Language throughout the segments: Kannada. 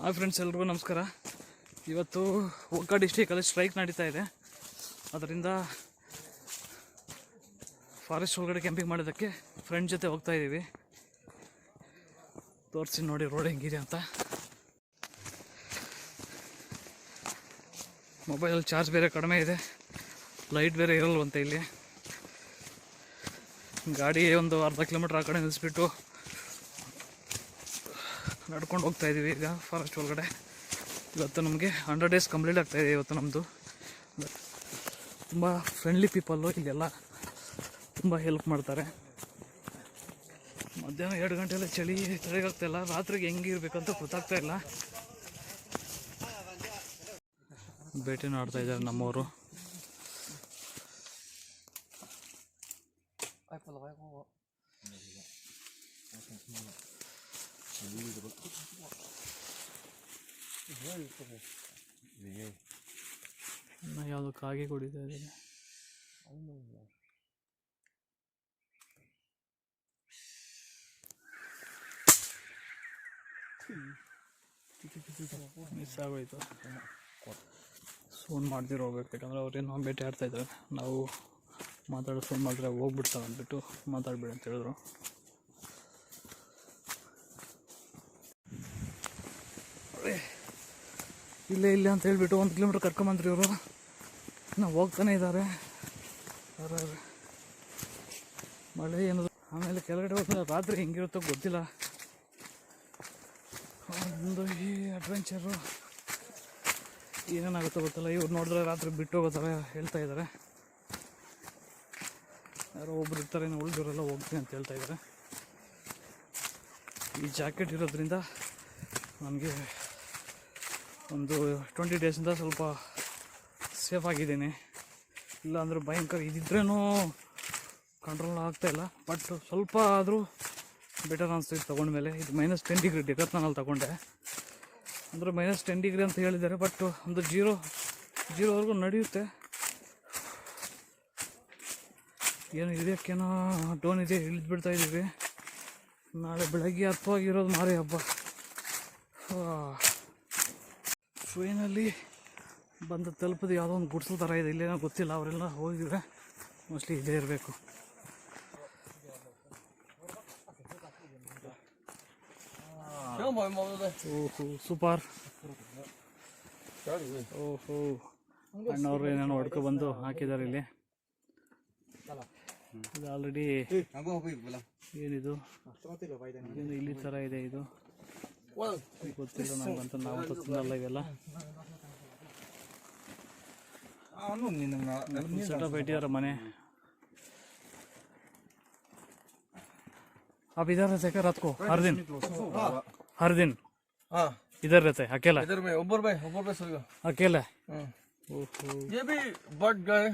ಹಾಯ್ ಫ್ರೆಂಡ್ಸ್ ಎಲ್ರಿಗೂ ನಮಸ್ಕಾರ. ಇವತ್ತು ಒಕ್ಕ ಡಿಸ್ಟಿಕಲ್ಲಿ ಸ್ಟ್ರೈಕ್ ನಡೀತಾ ಇದೆ. ಅದರಿಂದ ಫಾರೆಸ್ಟ್ ಒಳಗಡೆ ಕ್ಯಾಂಪಿಂಗ್ ಮಾಡೋದಕ್ಕೆ ಫ್ರೆಂಡ್ ಜೊತೆ ಹೋಗ್ತಾ ಇದ್ದೀವಿ ತೋರಿಸಿ ನೋಡಿ ರೋಡ್ ಹೆಂಗಿದೆ ಅಂತ. ಮೊಬೈಲ್ ಚಾರ್ಜ್ ಬೇರೆ ಕಡಿಮೆ ಇದೆ. ಲೈಟ್ ಬೇರೆ ಇರಲ್ವಂತೆ ಇಲ್ಲಿ. ಗಾಡಿ ಒಂದು ಅರ್ಧ ಕಿಲೋಮೀಟ್ರ್ ಆ ಕಡೆ ನಿಲ್ಲಿಸ್ಬಿಟ್ಟು ನಡ್ಕೊಂಡು ಹೋಗ್ತಾ ಇದ್ದೀವಿ ಈಗ ಫಾರೆಸ್ಟ್ ಒಳಗಡೆ. ಇವತ್ತು ನಮಗೆ ಹಂಡ್ರೆಡ್ ಡೇಸ್ ಕಂಪ್ಲೀಟ್ ಆಗ್ತಾ ಇದೆ ಇವತ್ತು ನಮ್ಮದು ತುಂಬ ಫ್ರೆಂಡ್ಲಿ ಪೀಪಲ್ಲು ಇಲ್ಲೆಲ್ಲ ತುಂಬ ಹೆಲ್ಪ್ ಮಾಡ್ತಾರೆ. ಮಧ್ಯಾಹ್ನ ಎರಡು ಗಂಟೆಲ್ಲ ಚಳಿ ಇಲ್ಲ ರಾತ್ರಿಗೆ ಹೆಂಗೆ ಇರಬೇಕಂತ ಗೊತ್ತಾಗ್ತಾ ಇಲ್ಲ. ಭೇಟಿ ಮಾಡ್ತಾಯಿದ್ದಾರೆ ನಮ್ಮವರು. ಇನ್ನು ಯಾವುದು ಕಾಗೆ ಕುಡಿತಾ ಇದ್ದೀನಿ ಮಿಸ್ ಆಗೋಯ್ತು. ಫೋನ್ ಮಾಡ್ದಿರೋ ಹೋಗ್ಬೇಕು ಯಾಕಂದ್ರೆ ಅವ್ರೇನೋ ಭೇಟಿ ಆಡ್ತಾ ಇದ್ದಾರೆ. ನಾವು ಮಾತಾಡೋ ಫೋನ್ ಮಾಡಿದ್ರೆ ಹೋಗ್ಬಿಡ್ತಾರೆ ಅಂದ್ಬಿಟ್ಟು ಮಾತಾಡ್ಬೇಡಿ ಅಂತ ಹೇಳಿದ್ರು. ಇಲ್ಲೇ ಇಲ್ಲೇ ಅಂತ ಹೇಳಿಬಿಟ್ಟು ಒಂದು ಕಿಲೋಮೀಟ್ರ್ ಕರ್ಕೊಂಬಂದ್ರಿ ಇವರು. ನಾವು ಹೋಗ್ತಾನೆ ಇದ್ದಾರೆ. ಮಳೆ ಏನದು ಆಮೇಲೆ ಕೆಳಗಡೆ ಹೋದ್ರೆ ರಾತ್ರಿ ಹೆಂಗಿರುತ್ತೋ ಗೊತ್ತಿಲ್ಲ. ಒಂದು ಈ ಅಡ್ವೆಂಚರು ಏನೇನಾಗುತ್ತೋ ಗೊತ್ತಿಲ್ಲ. ಇವ್ರು ನೋಡಿದ್ರೆ ರಾತ್ರಿ ಬಿಟ್ಟು ಹೋಗೋತಾರೆ ಹೇಳ್ತಾ ಇದ್ದಾರೆ. ಯಾರೋ ಒಬ್ರು ಇರ್ತಾರೆ, ಇನ್ನು ಉಳಿದವರೆಲ್ಲ ಹೋಗ್ತೀನಿ ಅಂತ ಹೇಳ್ತಾ ಇದ್ದಾರೆ. ಈ ಜಾಕೆಟ್ ಇರೋದ್ರಿಂದ ನನಗೆ ಒಂದು ಟ್ವೆಂಟಿ ಡೇಸಿಂದ ಸ್ವಲ್ಪ ಸೇಫ್ ಆಗಿದ್ದೀನಿ. ಇಲ್ಲ ಅಂದ್ರೆ ಭಯಂಕರ ಇದಿದ್ರೇನೂ ಕಂಟ್ರೋಲ್ ಆಗ್ತಾಯಿಲ್ಲ ಬಟ್ ಸ್ವಲ್ಪ ಆದರೂ ಬೆಟರ್ ಅನಿಸ್ತಿತ್ತು ತೊಗೊಂಡ್ಮೇಲೆ ಇದು ಮೈನಸ್ ಟೆನ್ ಡಿಗ್ರಿ ಡೆಕತ್ನಲ್ಲಿ ತಗೊಂಡೆ. ಅಂದರೆ ಮೈನಸ್ ಟೆನ್ ಡಿಗ್ರಿ ಅಂತ ಹೇಳಿದ್ದಾರೆ ಬಟ್ ಒಂದು ಜೀರೋ ಜೀರೋವರೆಗೂ ನಡೆಯುತ್ತೆ. ಏನು ಇದಕ್ಕೇನೋ ಡೋನ್ ಇದೆ, ಇಳಿದು ಬಿಡ್ತಾ ಇದ್ದೀವಿ ನಾಳೆ ಬೆಳಗ್ಗೆ ಹತ್ತವಾಗಿರೋದು ಮಾರಿ ಹಬ್ಬ. ಟ್ರೈನಲ್ಲಿ ಬಂದು ತಲುಪೋದು ಯಾವುದೋ ಒಂದು ಗುಡ್ಸು ಥರ ಇದೆ ಇಲ್ಲೇನೋ ಗೊತ್ತಿಲ್ಲ ಅವರೆಲ್ಲ ಹೋಗಿದ್ರೆ ಮೋಸ್ಟ್ಲಿ ಇದೇ ಇರಬೇಕು. ಓಹೋ ಸೂಪರ್. ಓಹೋ ಅಣ್ಣವ್ರು ಏನೇನೋ ಹೊಡ್ಕೊ ಬಂದು ಹಾಕಿದ್ದಾರೆ ಇಲ್ಲಿ. ಇದು ಆಲ್ರೆಡಿ ಏನಿದು? ಏನು ಇಲ್ಲಿ ಥರ ಇದೆ ಇದು. ಗೊತ್ತಿಲ್ಲ ನಮ್ಗಂತ ನಾವು ತಿನ್ನಲ್ಲ ಇವೆಲ್ಲ ಸೆಟಪ್ ಇಟ್ಟಿದ್ದಾರೆ ಮನೆ आप इधर रहते क्या रात को हर दिन हर दिन हाँ इधर रहते हैं अकेला इधर में ऊपर में ऊपर में सोएगा अकेला हाँ। ओहो ये भी बट गए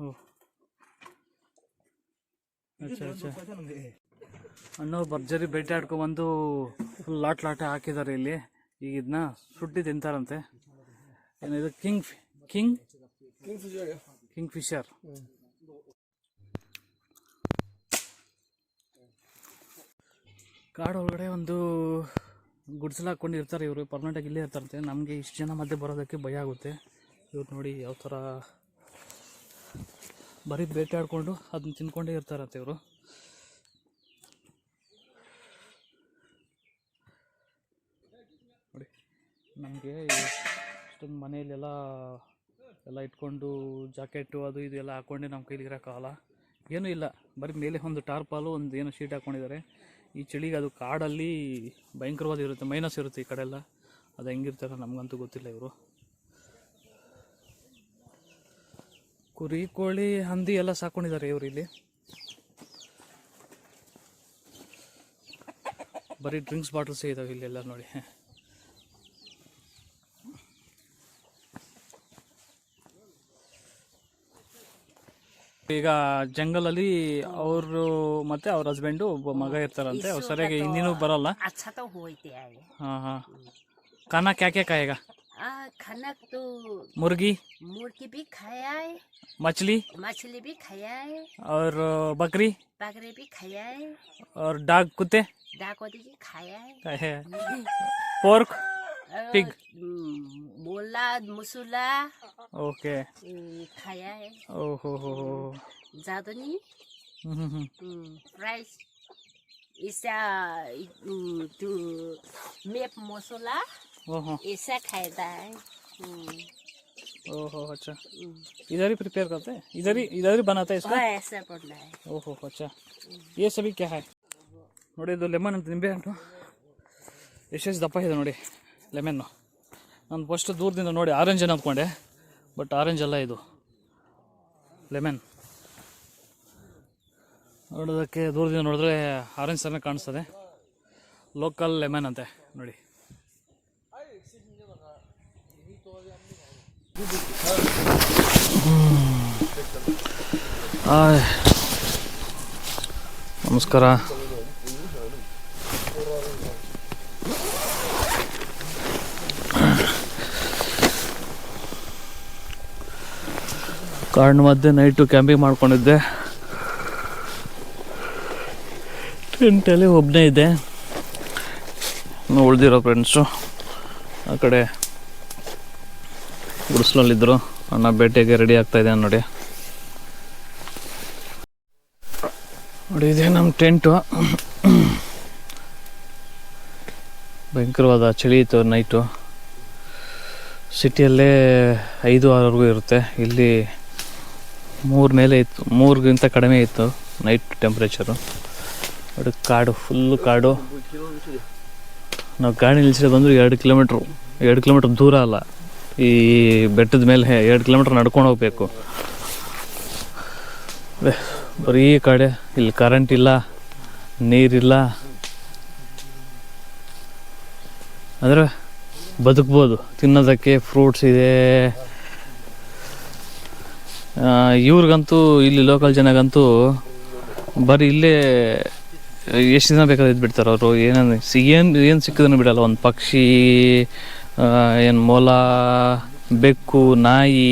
ಓ ಅಚ್ಚಾ ಅಣ್ಣವ್ರು ಭರ್ಜರಿ ಬೇಟೆ ಆಡ್ಕೊಂಡ್ಬಂದು ಫುಲ್ ಲಾಟ್ ಲಾಟೆ ಹಾಕಿದ್ದಾರೆ ಇಲ್ಲಿ. ಈಗ ಇದನ್ನ ಸುಟ್ಟಿ ತಿಂತಾರಂತೆ. ಏನಿದು ಕಿಂಗ್ ಕಿಂಗ್ ಕಿಂಗ್ ಫಿಶರ್ ಕಾಡು ಒಳಗಡೆ ಒಂದು ಗುಡ್ಸಲು ಹಾಕ್ಕೊಂಡಿರ್ತಾರೆ ಇವರು. ಪರ್ಮನೆಂಟಾಗಿ ಇಲ್ಲೇ ಇರ್ತಾರಂತೆ. ನಮಗೆ ಇಷ್ಟು ಜನ ಮಧ್ಯೆ ಬರೋದಕ್ಕೆ ಭಯ ಆಗುತ್ತೆ. ಇವ್ರು ನೋಡಿ ಯಾವ ಥರ ಬರೀ ಬೇಟೆ ಆಡಿಕೊಂಡು ಅದನ್ನ ತಿನ್ಕೊಂಡೇ ಇರ್ತಾರಂತೆ ಇವರು. ನಮಗೆ ಇಷ್ಟೊಂದು ಮನೆಯಲ್ಲೆಲ್ಲ, ಎಲ್ಲ ಇಟ್ಕೊಂಡು ಜಾಕೆಟು ಅದು ಇದು ಎಲ್ಲ ಹಾಕ್ಕೊಂಡೆ ನಮ್ಮ ಕೈಲಿ. ಇರೋಕ್ಕಾಗಲ್ಲ ಏನೂ ಇಲ್ಲ. ಬರೀ ಮೇಲೆ ಒಂದು ಟಾರ್ಪಾಲು ಒಂದು ಏನೋ ಶೀಟ್ ಹಾಕ್ಕೊಂಡಿದ್ದಾರೆ ಈ ಚಳಿಗೆ ಅದು ಕಾಡಲ್ಲಿ ಭಯಂಕರವಾದ ಇರುತ್ತೆ, ಮೈನಸ್ ಇರುತ್ತೆ ಈ ಕಡೆ ಎಲ್ಲ ಅದು ಹೆಂಗಿರ್ತಾರೆ ನಮಗಂತೂ ಗೊತ್ತಿಲ್ಲ ಇವರು. ಕುರಿ, ಕೋಳಿ, ಹಂದಿ ಎಲ್ಲ ಸಾಕೊಂಡಿದ್ದಾರೆ ಇವರು ಇಲ್ಲಿ. ಬರೀ ಡ್ರಿಂಕ್ಸ್ ಬಾಟಲ್ಸೇ ಇದಾವೆ ಇಲ್ಲೆಲ್ಲ ನೋಡಿ. ಈಗ ಜಂಗಲಲ್ಲಿ ಅವರು ಮತ್ತೆ ಅವ್ರ ಹಸ್ಬೆಂಡು ಒಬ್ಬ ಮಗ ಇರ್ತಾರಂತೆ ಅವ್ರು ಸರಿಯಾಗಿ ಹಿಂದಿನೂ ಬರಲ್ಲ अच्छा तो होते आए हाँ हाँ खाना क्या क्या खाएगा आ, खाना तो मुर्गी मुर्गी भी खाया है मछली मछली भी खाया है और बकरी बकरे भी खाया है और डाग कुत्ते डाकोती भी खाया है क्या है पोर्क आ, Pig. हम्म, बोला मुसुला ಓಕೆ हम्म, खाया है ಓಹೋ ಹೋ ಹೋ ज्यादा नहीं ಹ್ಞೂ ಹ್ಞೂ ಹ್ಞೂ हम्म, प्राइस ऐसा हम्म, तो मेप मसाला ओहो ऐसा खाएगा है हम्म, ओहो अच्छा हम्म। इधर ही प्रिपेयर करते हैं इधर ही इधर ही बनाते हैं इसको हाँ, ऐसा पड़ना है ಓಹೋ ಅಚ್ಚಾ ये सभी क्या है ನೋಡಿ ಇದು ಲೆಮನ್ ಅಂತ ನಿಂಬೆ ಹಣ್ಣು ಎಷ್ಟೆಷ್ಟು ದಪ್ಪ ಇದೆ ನೋಡಿ ಲೆಮನ್ನು. ನಾನು ಫಸ್ಟ್ ದೂರದಿಂದ ನೋಡಿ ಆರೆಂಜ್ ಏನು ಅಂದ್ಕೊಂಡೆ ಬಟ್ ಆರೆಂಜ್ ಅಲ್ಲ ಇದು. ಲೆಮೆನ್. ನೋಡೋದಕ್ಕೆ ದೂರದಿಂದ ನೋಡಿದ್ರೆ ಆರೆಂಜ್ ಥರನೇ ಕಾಣಿಸ್ತದೆ. ಲೋಕಲ್ ಲೆಮನ್ ಅಂತೆ, ನೋಡಿ. ನಮಸ್ಕಾರ. ಕಾಡಿನ ಮಧ್ಯೆ ನೈಟು ಕ್ಯಾಂಪಿಂಗ್ ಮಾಡ್ಕೊಂಡಿದ್ದೆ. ಟೆಂಟಲ್ಲಿ ಒಬ್ಬನೇ ಇದ್ದೆ. ಉಳಿದಿರೋ ಫ್ರೆಂಡ್ಸು ಆ ಕಡೆ ಗುಡಿಸ್ಲಲ್ಲಿದ್ದರು ಅಣ್ಣ ಬೇಟೆಗೆ ರೆಡಿ ಆಗ್ತಾ ಇದೆ ನೋಡಿ. ನೋಡಿ, ಇದೆ ನಮ್ಮ ಟೆಂಟು. ಭಯಂಕರವಾದ ಚಳಿ ಇತ್ತು ನೈಟು. ಸಿಟಿಯಲ್ಲೇ ಐದು ಆರವರೆಗೂ ಇರುತ್ತೆ. ಇಲ್ಲಿ ಮೂರು ಮೇಲೆ ಇತ್ತು. ಮೂರಿಗಿಂತ ಕಡಿಮೆ ಇತ್ತು. ನೈಟ್ ಟೆಂಪ್ರೇಚರು ನೋಡಿ ಕಾಡು ಫುಲ್ಲು ಕಾಡು. ನಾವು ಗಾಡಿ ನಿಲ್ಸಿದ್ರೆ ಬಂದರೂ ಎರಡು ಕಿಲೋಮೀಟ್ರು ಎರಡು ಕಿಲೋಮೀಟ್ರ್ ದೂರ ಅಲ್ಲ. ಈ ಬೆಟ್ಟದ ಮೇಲೆ ಎರಡು ಕಿಲೋಮೀಟ್ರ್ ನಡ್ಕೊಂಡು ಹೋಗಬೇಕು. ಅದೇ, ಬರೀ ಕಡೆ. ಇಲ್ಲಿ ಕರೆಂಟ್ ಇಲ್ಲ ನೀರಿಲ್ಲ ಅಂದರೆ ಬದುಕ್ಬೋದು. ತಿನ್ನೋದಕ್ಕೆ ಫ್ರೂಟ್ಸ್ ಇದೆ. ಇವ್ರಿಗಂತೂ, ಇಲ್ಲಿ ಲೋಕಲ್ ಜನಗಂತೂ ಬರೀ ಇಲ್ಲೇ ಎಷ್ಟು ದಿನ ಬೇಕಾದ್ರೆ ಇದು ಬಿಡ್ತಾರೆ ಅವರು. ಏನೇನು ಸಿ, ಏನು ಏನು ಸಿಕ್ಕಿದ್ರು ಬಿಡಲ್ಲ. ಒಂದು ಪಕ್ಷಿ ಏನು ಮೊಲ, ಬೆಕ್ಕು, ನಾಯಿ,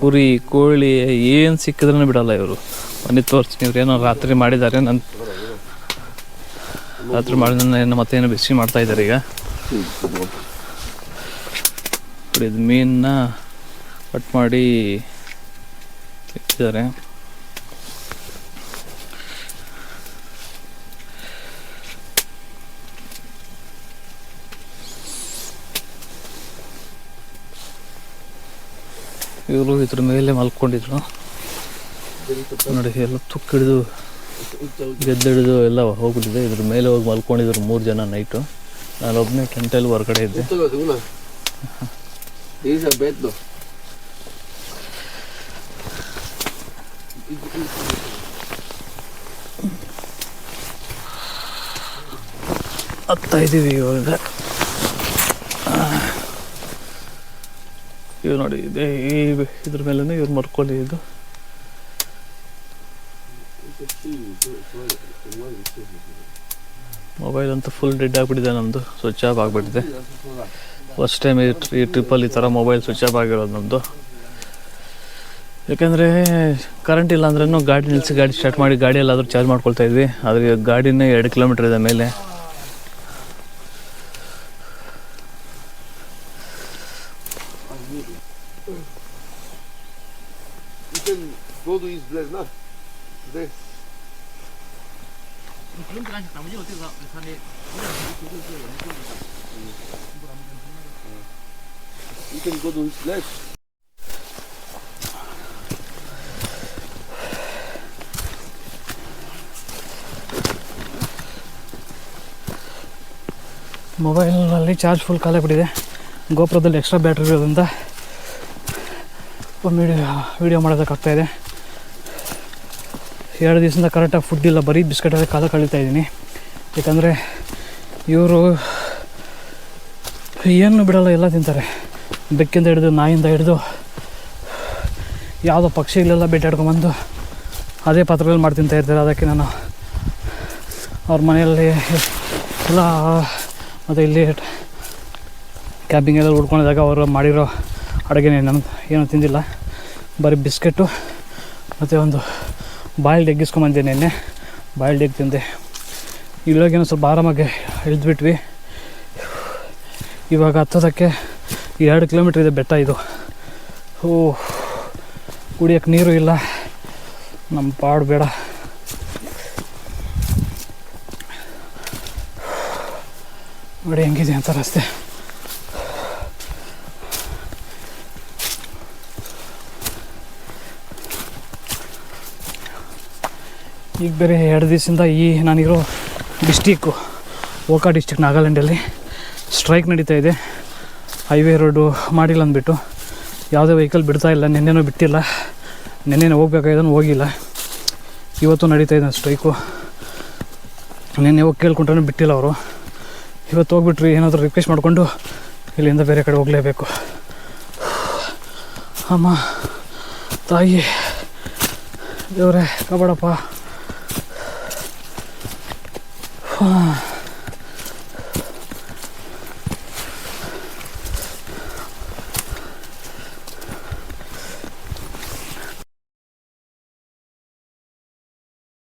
ಕುರಿ, ಕೋಳಿ, ಏನು ಸಿಕ್ಕಿದ್ರೂ ಬಿಡಲ್ಲ ಇವರು. ಬನ್ನಿ ತೋರಿಸ್ತೀನಿ. ಇವ್ರು ಏನೋ ರಾತ್ರಿ ಮಾಡಿದ್ದಾರೆ. ನನ್ನ ರಾತ್ರಿ ಮಾಡಿದ ಏನು ಮತ್ತೇನು ಬಿಸಿ ಮಾಡ್ತಾ ಇದ್ದಾರೆ ಈಗ. ಇದು ಮೀನನ್ನ ಕಟ್ ಮಾಡಿ ಇಟ್ಟಿದ್ದಾರೆ ಇವರು ಇದ್ರ ಮೇಲೆ ಮಲ್ಕೊಂಡಿದ್ರು. ನೋಡಿ ಎಲ್ಲ ತುಕ್ಕಿಡಿದು ಗೆದ್ದಿಡಿದು ಎಲ್ಲ ಹೋಗ್ಬಿಟ್ಟಿದೆ. ಇದ್ರ ಮೇಲೆ ಹೋಗಿ ಮಲ್ಕೊಂಡಿದ್ರು ಮೂರು ಜನ ನೈಟು. ನಾನು ಒಬ್ಬನೇ ಟೆಂಟಲ್ಲಿ ಹೊರಗಡೆ ಇದ್ದೆ. ಹತ್ತಾ ಇದ್ದೀವಿ ಇವಾಗ ಇವ್ ನೋಡಿ, ಇದೆ ಈ ಇದ್ರ ಮೇಲೇ ಇವ್ರು ಮರ್ಕೊಂಡಿದ್ದು ಮೊಬೈಲ್ ಅಂತೂ ಫುಲ್ ಡೆಡ್ ಆಗಿಬಿಟ್ಟಿದೆ ನಮ್ಮದು ಸ್ವಿಚ್ ಆಫ್ ಆಗಿಬಿಟ್ಟಿದೆ. ಫಸ್ಟ್ ಟೈಮ್ ಈ ಟ್ರಿಪ್ಪಲ್ಲಿ ಈ ಥರ ಮೊಬೈಲ್ ಸ್ವಿಚ್ ಆಫ್ ಆಗಿರೋದು ನಮ್ಮದು ಯಾಕಂದರೆ ಕರೆಂಟ್ ಇಲ್ಲ ಅಂದ್ರೂ ಗಾಡಿ ನಿಲ್ಲಿಸಿ ಗಾಡಿ ಸ್ಟಾರ್ಟ್ ಮಾಡಿ ಗಾಡಿ ಎಲ್ಲಾದರೂ ಚಾರ್ಜ್ ಮಾಡ್ಕೊಳ್ತಾ ಇದ್ವಿ. ಆದರೆ ಗಾಡಿನೇ ಎರಡು ಕಿಲೋಮೀಟ್ರ್ ಇದೆ ಮೇಲೆ. You can go to his now. There. You can go to his place. ಮೊಬೈಲಲ್ಲಿ ಚಾರ್ಜ್ ಫುಲ್ ಬಿಟ್ಟಿದೆ ಗೋಪುರದಲ್ಲಿ ಎಕ್ಸ್ಟ್ರಾ ಬ್ಯಾಟ್ರಿ ಇರೋದ್ರಿಂದ ವಿಡಿಯೋ, ವೀಡಿಯೋ ಮಾಡೋದಕ್ಕಾಗ್ತಾಯಿದೆ ಎರಡು ದಿವಸದಿಂದ ಕರೆಕ್ಟಾಗಿ ಫುಡ್ ಇಲ್ಲ, ಬರೀ ಬಿಸ್ಕೆಟಲ್ಲಿ ಕಾಲ ಕಳೀತಾ ಇದ್ದೀನಿ. ಯಾಕಂದರೆ ಇವರು ಏನು ಬಿಡೋಲ್ಲ, ಎಲ್ಲ ತಿಂತಾರೆ. ಬೆಕ್ಕಿಂದ ಹಿಡಿದು, ನಾಯಿಂದ ಹಿಡಿದು ಯಾವುದೋ ಪಕ್ಷಿಗಳೆಲ್ಲ ಬೇಟಾಡ್ಕೊಂಬಂದು ಅದೇ ಪಾತ್ರಗಳಲ್ಲಿ ಮಾಡಿ ತಿಂತಾ ಇರ್ತಾರೆ. ಅದಕ್ಕೆ ನಾನು ಅವ್ರ ಮನೆಯಲ್ಲಿ ಎಲ್ಲ ಮತ್ತು ಇಲ್ಲಿ ಕ್ಯಾಬಿಂಗೆಲ್ಲ ಉಡ್ಕೊಂಡಿದ್ದಾಗ ಅವರು ಮಾಡಿರೋ ಅಡುಗೆನೇ ನಾನು ಏನೂ ತಿಂದಿಲ್ಲ. ಬರೀ ಬಿಸ್ಕೆಟ್ಟು ಮತ್ತು ಒಂದು ಬಾಯ್ಲ್ಡ್ ಎಗ್ ಇಸ್ಕೊಂಬಂದೆ ನಿನ್ನೆ. ಬಾಯ್ಲ್ಡ್ ಎಗ್ ತಿಂದೆ. ಇಲ್ಲೋಗೇನೋ ಸ್ವಲ್ಪ ಆರಾಮಾಗಿ ಇಳಿದ್ಬಿಟ್ವಿ. ಇವಾಗ ಹತ್ತೋದಕ್ಕೆ ಎರಡು ಕಿಲೋಮೀಟ್ರ್ ಇದೆ ಬೆಟ್ಟ ಇದು. ಓ ಕುಡಿಯೋಕ್ಕೆ ನೀರು ಇಲ್ಲ. ನಮ್ಮ ಪಾಡು ಬೇಡ. ನೋಡಿ ಹೆಂಗಿದೆ ಅಂತ ರಸ್ತೆ. ಈಗ ಬೇರೆ ಎರಡು ದಿವಸದಿಂದ ಈ ನಾನಿರೋ ಡಿಸ್ಟಿಕ್ಕು, ಓಕಾ ಡಿಸ್ಟಿಕ್ ನಾಗಾಲ್ಯಾಂಡಲ್ಲಿ ಸ್ಟ್ರೈಕ್ ನಡೀತಾ ಇದೆ. ಹೈವೇ ರೋಡು ಮಾಡಿಲ್ಲ ಅಂದ್ಬಿಟ್ಟು ಯಾವುದೇ ವೆಹಿಕಲ್ ಬಿಡ್ತಾ ಇಲ್ಲ, ನಿನ್ನೆನೂ ಬಿಟ್ಟಿಲ್ಲ, ನಿನ್ನೆನೇ ಹೋಗ್ಬೇಕಾಗಿದ್ದನ್ನು ಹೋಗಿಲ್ಲ. ಇವತ್ತು ನಡೀತಾ ಇದೆ ಸ್ಟ್ರೈಕು. ನಿನ್ನೆ ಹೋಗಿ ಕೇಳ್ಕೊಂಡ್ರೂ ಬಿಟ್ಟಿಲ್ಲ ಅವರು. ಇವತ್ತು ಹೋಗ್ಬಿಟ್ರಿ ಏನಾದರೂ ರಿಕ್ವೆಸ್ಟ್ ಮಾಡಿಕೊಂಡು ಇಲ್ಲಿಂದ ಬೇರೆ ಕಡೆ ಹೋಗಲೇಬೇಕು. ಅಮ್ಮ ತಾಯಿ ದೇವರೇ ಕಬಡಪ್ಪ